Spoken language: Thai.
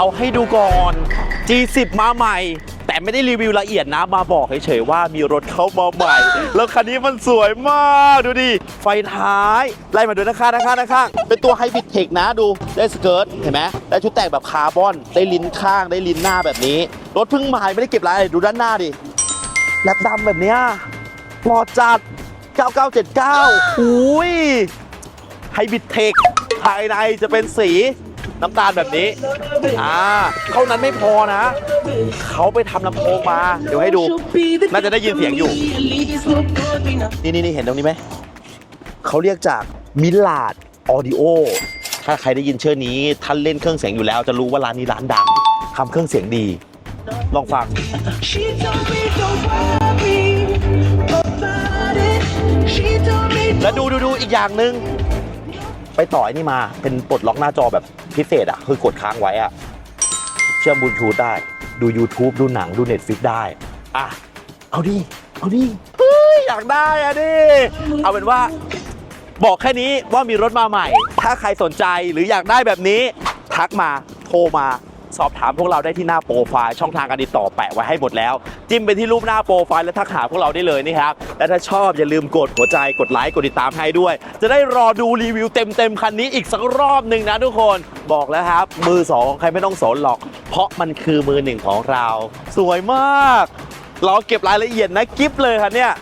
เอาให้ดูก่อน G10 มาใหม่ แต่ไม่ได้รีวิวละเอียดนะ มาบอกเฉยๆว่ามีรถเข้ามาใหม่ แล้วคันนี้มันสวยมาก ดูดิ ไฟท้าย ไล่มาดูนะคะนะคะนะคะเป็นตัวไฮบริดเทคนะดู ได้สเกิร์ตเห็นไหมได้ชุดแต่งแบบคาร์บอน ได้ลิ้นข้าง ได้ลิ้นหน้าแบบนี้ รถเพิ่งใหม่ไม่ได้เก็บรายละเอียดดูด้านหน้าดิแลบดำแบบเนี้ยหล่อจัด 9979อุ้ยไฮบริดเทคภายในจะเป็นสี น้ำตาลแบบนี้ อ่าเท่านั้นไม่พอนะ เขาไปทำลำโพงมา เดี๋ยวให้ดู น่าจะได้ยินเสียงอยู่ นี่นี่นี่เห็นตรงนี้ไหม เขาเรียกจากมิลาดออดิโอ ถ้าใครได้ยินเชื่อนี้ ท่านเล่นเครื่องเสียงอยู่แล้ว จะรู้ว่าร้านนี้ร้านดังทำเครื่องเสียงดี ลองฟัง แล้วดูดูดูอีกอย่างหนึ่ง ไปต่อไอ้นี่มาเป็นปลดล็อกหน้าจอแบบพิเศษอะคือกดค้างไว้อะเชื่อมบลูทูธได้ ดู YouTube ดูหนังดู Netflix ได้ อะ เอาดิ เอาดิเฮ้ยอยากได้อะดิ เอาเป็นว่าบอกแค่นี้ว่ามีรถมาใหม่ ถ้าใครสนใจหรืออยากได้แบบนี้ ทักมาโทรมา สอบถามพวกเราได้ที่หน้าโปรไฟล์ช่องทางการติดต่อแปะไว้ให้หมดแล้ว จิ้มไปที่รูปหน้าโปรไฟล์แล้วทักหาพวกเราได้เลยนี่ครับและถ้าชอบอย่าลืมกดหัวใจกดไลค์กดติดตามให้ด้วย จะได้รอดูรีวิวเต็มๆคันนี้อีกสักรอบหนึ่งนะทุกคนบอกแล้วครับ มือสองใครไม่ต้องสนหรอก เพราะมันคือมือหนึ่งของเรา สวยมากรอเก็บรายละเอียดนะกิฟเลยค่ะเนี่ย